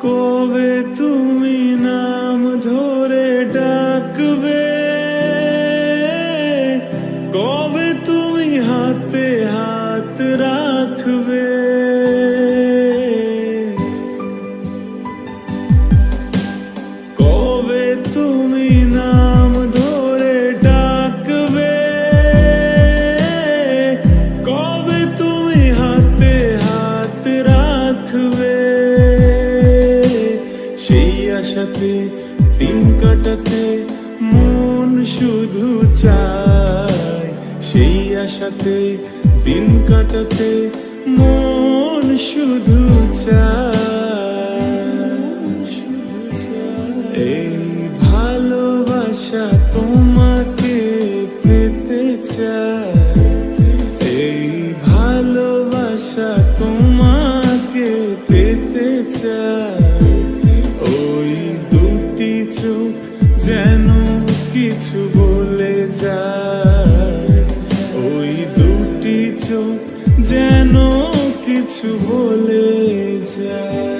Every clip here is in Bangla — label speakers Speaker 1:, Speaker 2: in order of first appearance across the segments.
Speaker 1: কবে তুমি নাম ধরে ডাকবে? কবে তুমি হাতে হাত রাখবে? তুমি আশাতে দিন কাটাতে মন শুধু চায়। সেই আশাতে দিন কাটাতে মন শুধু চায়। এই ভালোবাসা বলে যায়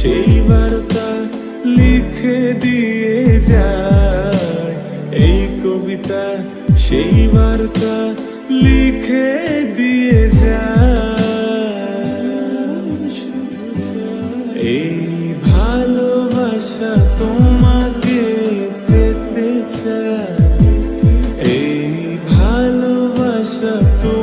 Speaker 1: সেই বার্তা লিখে দিয়ে যায়। এই কবিতা সেই বার্তা লিখে দিয়ে যায়। এই ভালোবাসা তোমাকে পেতে চায়। এই ভালোবাসা তোমাকে